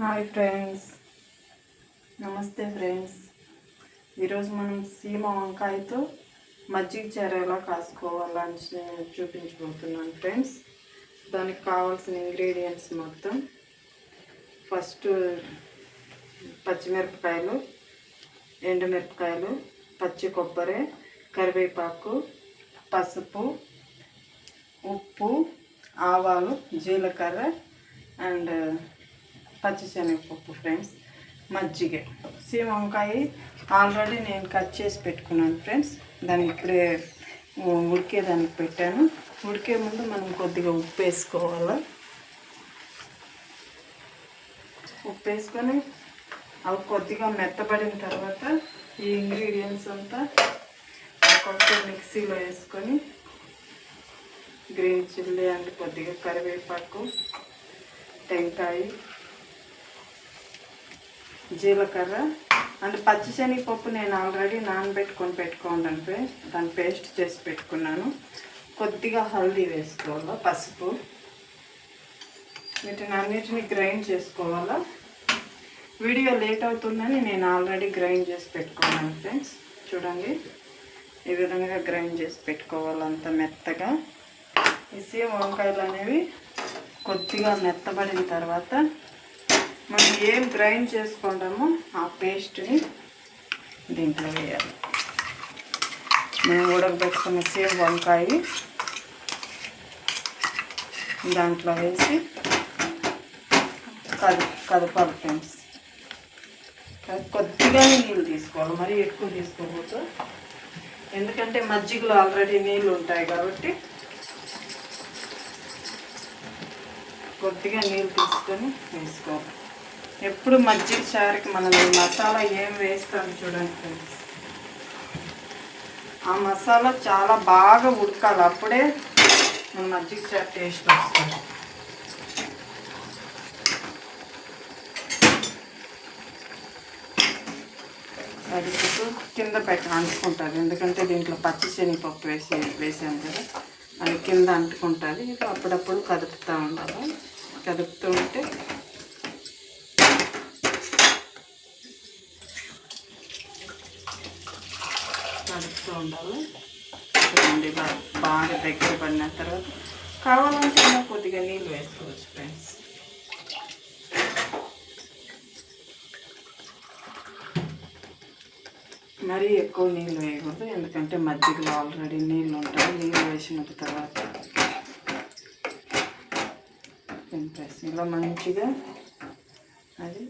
Hi friends. నమస్తే friends. ఈరోజు మనం సీమ వంకాయతో మజ్జిగ చారు ఎలా కాసుకోవాలని నేను చూపించబోతున్నాను ఫ్రెండ్స్. దానికి కావాల్సిన ఇంగ్రీడియంట్స్ మొత్తం ఫస్ట్ పచ్చిమిరపకాయలు ఎండుమిరపకాయలు పచ్చి కొబ్బరి కరివేపాకు పసుపు ఉప్పు ఆవాలు జీలకర్ర అండ్ పచ్చిశనగపప్పు ఫ్రెండ్స్ మజ్జిగ. సేమ్ వంకాయ ఆల్రెడీ నేను కట్ చేసి పెట్టుకున్నాను ఫ్రెండ్స్ దాన్ని ఇప్పుడే ఉడికే ఉడికేదానికి పెట్టాను. ఉడికే ముందు మనం కొద్దిగా ఉప్పు వేసుకోవాలి? ఉప్పు వేసుకొని అవి కొద్దిగా మెత్తబడిన తర్వాత ఈ ఇంగ్రీడియంట్స్ అంతా ఒక్కొక్క మిక్సీలో వేసుకొని గ్రీన్ చిల్లీ అండ్ కొద్దిగా కరివేపాకు టెంకాయ జీలకర్ర అండ్ పచ్చిశనగపప్పు నేను ఆల్రెడీ నానబెట్టుకొని పెట్టుకోండి ఫ్రెండ్స్ దాన్ని పేస్ట్ చేసి పెట్టుకున్నాను. కొద్దిగా హల్దీ వేసుకోవాలా పసుపు. వీటిని అన్నిటిని గ్రైండ్ చేసుకోవాలా. వీడియో లేట్ అవుతుందని నేను ఆల్రెడీ గ్రైండ్ చేసి పెట్టుకున్నాను ఫ్రెండ్స్ చూడండి ఈ విధంగా గ్రైండ్ చేసి పెట్టుకోవాలి అంత మెత్తగా. ఈ సీమ వంకాయలు అనేవి కొద్దిగా మెత్తబడిన తర్వాత మనం ఏం గ్రైండ్ చేసుకుంటామో ఆ పేస్ట్ని దీంట్లో వేయాలి. మేము ఉడకబెట్టుకున్న సేమ్ వంకాయ దాంట్లో వేసి కదు కదపాలి ఫ్రెండ్స్. కొద్దిగా నీళ్ళు తీసుకోవాలి మరీ ఎక్కువ తీసుకోకూడదు. ఎందుకంటే మజ్జిగలో ఆల్రెడీ నీళ్ళు ఉంటాయి కాబట్టి కొద్దిగా నీళ్ళు తీసుకొని వేసుకోవాలి. ఎప్పుడు మజ్జిగ చారుకి మనం మసాలా ఏం వేస్తాం చూడండి ఫ్రెండ్స్ ఆ మసాలా చాలా బాగా ఉడకాలి. అప్పుడే మన మజ్జిగ చారు టేస్ట్ వస్తుంది. అది కింద పెట్ట అంటుకుంటుంది ఎందుకంటే దీంట్లో పచ్చి శనగపప్పు వేసి వేసాం కదా. అది కింద అంటుకుంటుంది ఇది అప్పుడప్పుడు కదుపుతూ ఉండాలి. కదుపుతూ ఉంటే కలుపుతూ ఉండాలి. చూడండి బాగా దగ్గర పడిన తర్వాత కావాలంటే కొద్దిగా నీళ్ళు వేసుకోవచ్చు ఫ్రెండ్స్. మరీ ఎక్కువ నీళ్ళు వేయకూడదు ఎందుకంటే మజ్జిగలో ఆల్రెడీ నీళ్ళు ఉంటాయి. నీళ్ళు వేసిన తర్వాత ఇలా మంచిగా అది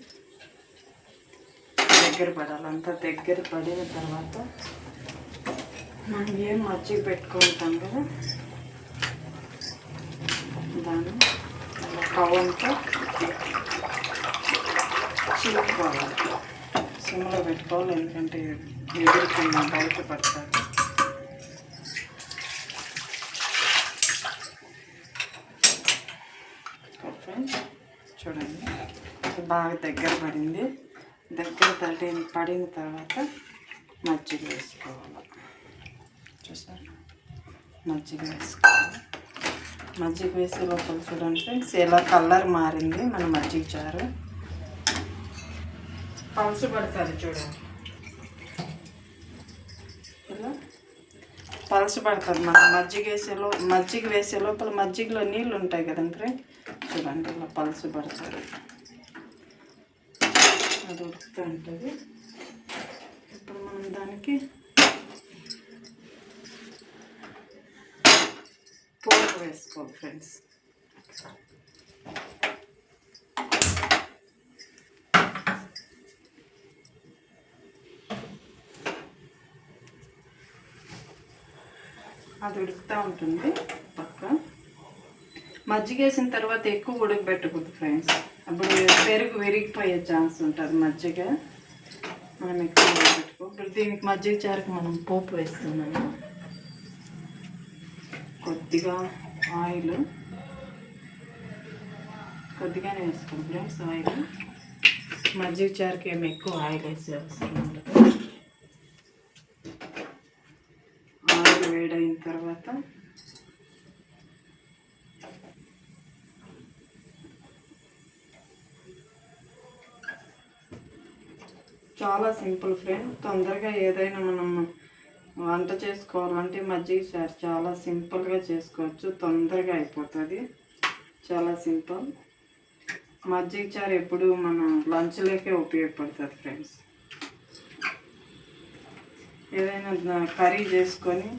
దగ్గర పడాలి. అంతా దగ్గర పడిన తర్వాత మనం ఏం మజ్జిగ పెట్టుకుంటాం కదా? దాన్ని అలా కవంతో చిలుపుకోవాలి సిమ్లో పెట్టుకోవాలి ఎందుకంటే ఎదురుకి బయట పడతారు. చూడండి. బాగా దగ్గర పడింది. దగ్గర పడి పడిన తర్వాత మజ్జిగ వేసుకోవాలి. చూసారు మజ్జిగ వేసుకోవాలి. మజ్జిగ వేసే లోపల చూడండి ఫ్రెండ్స్ ఎలా కలర్ మారింది మన మజ్జిగ చారు. పలుసు పడుతుంది చూడండి. ఇలా పలుసు పడుతుంది మనం మజ్జిగ వేసే లో మజ్జిగ వేసే లోపల మజ్జిగలో నీళ్ళు ఉంటాయి కదండి ఫ్రెండ్. చూడండి ఇలా పలుసు పడుతుంది. అది ఉడుకుతూ ఉంటుంది. ఇప్పుడు మనం దానికి పోపు వేసుకోవాలి ఫ్రెండ్స్ అది ఉడుకుతూ ఉంటుంది పక్క. మజ్జిగ వేసిన తర్వాత ఎక్కువ ఉడకబెట్టకూడదు ఫ్రెండ్స్ అప్పుడు పెరుగు విరిగిపోయే ఛాన్స్ ఉంటుంది మజ్జిగ. మనం ఎక్కువ ఉడకబెట్టుకో ఇప్పుడు దీనికి మజ్జిగ చారుకు మనం పోపు వేస్తున్నాము. కొద్దిగా ఆయిల్ కొద్దిగానే వేసుకోండి ఫ్రెండ్స్ ఆయిల్. మజ్జిగ చారుకి ఏమి ఎక్కువ ఆయిల్ వేసే అవసరం ఉండదు. ఆయిల్ వేడైన తర్వాత చాలా సింపుల్ ఫ్రెండ్ తొందరగా ఏదైనా మనం వంట చేసుకోవాలంటే మజ్జిగ చారు చాలా సింపుల్గా చేసుకోవచ్చు. తొందరగా అయిపోతుంది. చాలా సింపుల్. మజ్జిగ చారు ఎప్పుడు మనం లంచ్లోకే ఉపయోగపడుతుంది ఫ్రెండ్స్. ఏదైనా కర్రీ చేసుకొని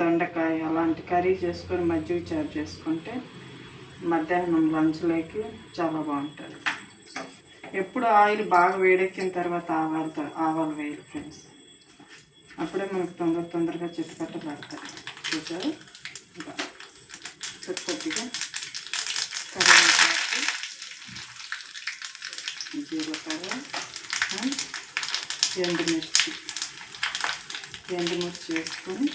దొండకాయ అలాంటి కర్రీ చేసుకొని మజ్జిగ చారు చేసుకుంటే మధ్యాహ్నం లంచ్లోకి చాలా బాగుంటుంది. ఎప్పుడు ఆయిల్ బాగా వేడెక్కిన తర్వాత ఆవాలతో ఆవాలు వేయాలి ఫ్రెండ్స్. అప్పుడే మనకు తొందర తొందరగా చిట్టుకట్ట పడతాయి. చూసారు? ఇలా కొద్దిగా కరివేపాకు జీలకర్ర ఎండుమిర్చి. ఎండుమిర్చి వేసుకొని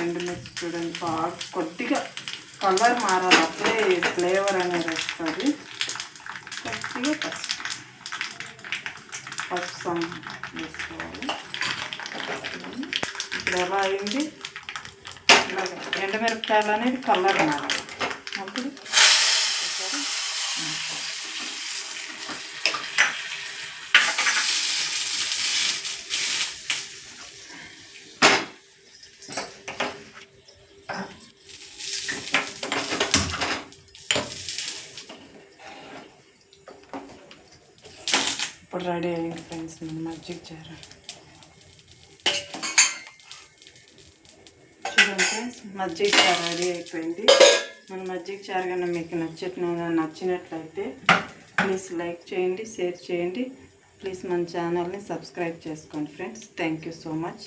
ఎండుమిర్చి చూడండి బాగా కొద్దిగా కలర్ మారాలి. అప్పుడే ఫ్లేవర్ అనేది వస్తుంది. కొద్దిగా పసుపు. పసుపు సమ్ వేసుకోవాలి. ఇప్పుడు ఎలా అయింది ఇలాగ ఎండుమిరపకాయలు అనేది కలర్ మారాలి. అప్పుడు ఇప్పుడు రెడీ అయింది ఫ్రెండ్స్ మజ్జిగ చారు చూడండి ఫ్రెండ్స్ మజ్జిగ చారు రెడీ అయిపోయింది. మన మజ్జిగ చారు కన్నా మీకు నచ్చిన నచ్చినట్లయితే ప్లీజ్ లైక్ చేయండి షేర్ చేయండి. ప్లీజ్ మన ఛానల్ని సబ్స్క్రైబ్ చేసుకోండి friends. Thank you so much.